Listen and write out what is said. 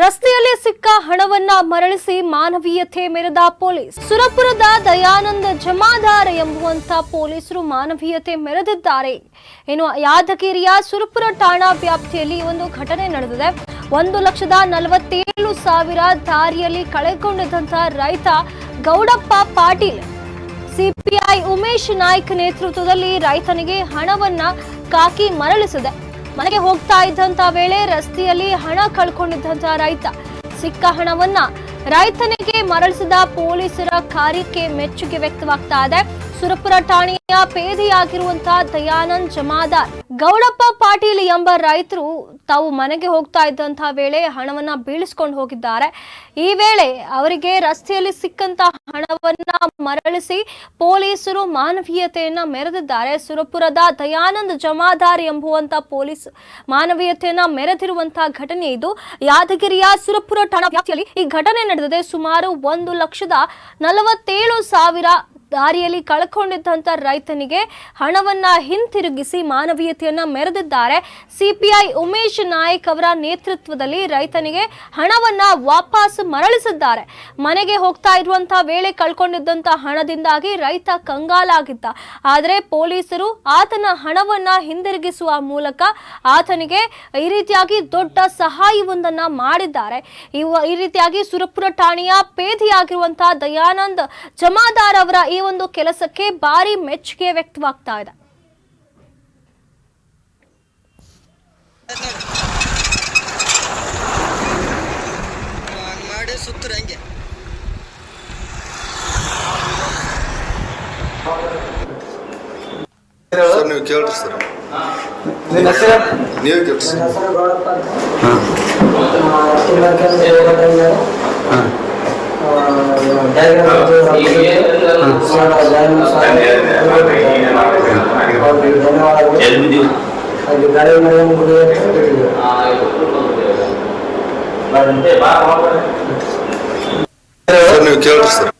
ರಸ್ತೆಯಲ್ಲಿ ಸಿಕ್ಕ ಹಣವನ್ನ ಮರಳಿಸಿ ಮಾನವೀಯತೆ ಮೆರೆದ ಪೊಲೀಸ್. ಸುರಪುರದ ದಯಾನಂದ ಜಮಾದಾರ ಎಂಬುವಂತ ಪೊಲೀಸರು ಮಾನವೀಯತೆ ಮೆರೆದಿದ್ದಾರೆ. ಇನ್ನು ಯಾದಗಿರಿಯ ಸುರಪುರ ಠಾಣಾ ವ್ಯಾಪ್ತಿಯಲ್ಲಿ ಒಂದು ಘಟನೆ ನಡೆದಿದೆ. ಒಂದು ಲಕ್ಷದ ನಲವತ್ತೇಳು ಸಾವಿರ ದಾರಿಯಲ್ಲಿ ಕಳೆದುಕೊಂಡಿದ್ದಂತಹ ರೈತ ಗೌಡಪ್ಪ ಪಾಟೀಲ್. ಸಿಪಿಐ ಉಮೇಶ್ ನಾಯ್ಕ್ ನೇತೃತ್ವದಲ್ಲಿ ರೈತನಿಗೆ ಹಣವನ್ನ ಕಾಕಿ ಮರಳಿಸಿದೆ. ಮನೆಗೆ ಹೋಗ್ತಾ ಇದ್ದಂತ ವೇಳೆ ರಸ್ತೆಯಲ್ಲಿ ಹಣ ಕಳ್ಕೊಂಡಿದ್ದಂತ ರೈತ. ಸಿಕ್ಕ ಹಣವನ್ನ ರೈತನಿಗೆ ಮರಳಿಸಿದ ಪೊಲೀಸರ ಕಾರ್ಯಕ್ಕೆ ಮೆಚ್ಚುಗೆ ವ್ಯಕ್ತವಾಗ್ತಾ ಇದೆ. ಸುರಪುರ ಠಾಣೆಯ ಪೇದೆಯಾಗಿರುವಂತಹ ದಯಾನಂದ್ ಜಮಾದಾರ್. ಗೌಡಪ್ಪ ಪಾಟೀಲ್ ಎಂಬ ರೈತರು ತಾವು ಮನೆಗೆ ಹೋಗ್ತಾ ಇದ್ದಂತಹ ವೇಳೆ ಹಣವನ್ನ ಬೀಳಿಸ್ಕೊಂಡು ಹೋಗಿದ್ದಾರೆ. ಈ ವೇಳೆ ಅವರಿಗೆ ರಸ್ತೆಯಲ್ಲಿ ಸಿಕ್ಕಂತ ಹಣವನ್ನ ಮರಳಿಸಿ ಪೊಲೀಸರು ಮಾನವೀಯತೆಯನ್ನ ಮೆರೆದಿದ್ದಾರೆ. ಸುರಪುರದ ದಯಾನಂದ್ ಜಮಾದಾರ್ ಎಂಬುವಂತ ಪೊಲೀಸ್ ಮಾನವೀಯತೆಯನ್ನ ಮೆರೆದಿರುವಂತಹ ಘಟನೆ ಇದು. ಯಾದಗಿರಿಯ ಸುರಪುರ ಠಾಣಾ ವ್ಯಾಪ್ತಿಯಲ್ಲಿ ಈ ಘಟನೆ ನಡೆದಿದೆ. ಸುಮಾರು ಒಂದು ಲಕ್ಷದ ನಲವತ್ತೇಳು ಸಾವಿರ ದಾರಿಯಲ್ಲಿ ಕಳ್ಕೊಂಡಿದ್ದಂಥ ರೈತನಿಗೆ ಹಣವನ್ನ ಹಿಂತಿರುಗಿಸಿ ಮಾನವೀಯತೆಯನ್ನ ಮೆರೆದಿದ್ದಾರೆ. ಸಿಪಿಐ ಉಮೇಶ್ ನಾಯಕ್ ಅವರ ನೇತೃತ್ವದಲ್ಲಿ ರೈತನಿಗೆ ಹಣವನ್ನ ವಾಪಸ್ ಮರಳಿಸಿದ್ದಾರೆ. ಮನೆಗೆ ಹೋಗ್ತಾ ಇರುವಂತಹ ವೇಳೆ ಕಳ್ಕೊಂಡಿದ್ದಂಥ ಹಣದಿಂದಾಗಿ ರೈತ ಕಂಗಾಲಾಗಿದ್ದ. ಆದರೆ ಪೊಲೀಸರು ಆತನ ಹಣವನ್ನ ಹಿಂದಿರುಗಿಸುವ ಮೂಲಕ ಆತನಿಗೆ ಈ ರೀತಿಯಾಗಿ ದೊಡ್ಡ ಸಹಾಯವೊಂದನ್ನ ಮಾಡಿದ್ದಾರೆ. ಈ ರೀತಿಯಾಗಿ ಸುರಪುರ ಠಾಣೆಯ ಪೇದಿಯಾಗಿರುವಂಥ ದಯಾನಂದ್ ಜಮಾದಾರ್ ಅವರ ಈ ಒಂದು ಕೆಲಸಕ್ಕೆ ಭಾರಿ ಮೆಚ್ಚುಗೆ ವ್ಯಕ್ತವಾಗ್ತಾ ಇದೆ. ಸರ್ ನೀವು ಕೇಳ್ರಿ ಸರ್. ನೀವು ಕೇಳ್ರಿ ಸರ್. ನೀವು ಕೇಳ್ರಿ ಸರ್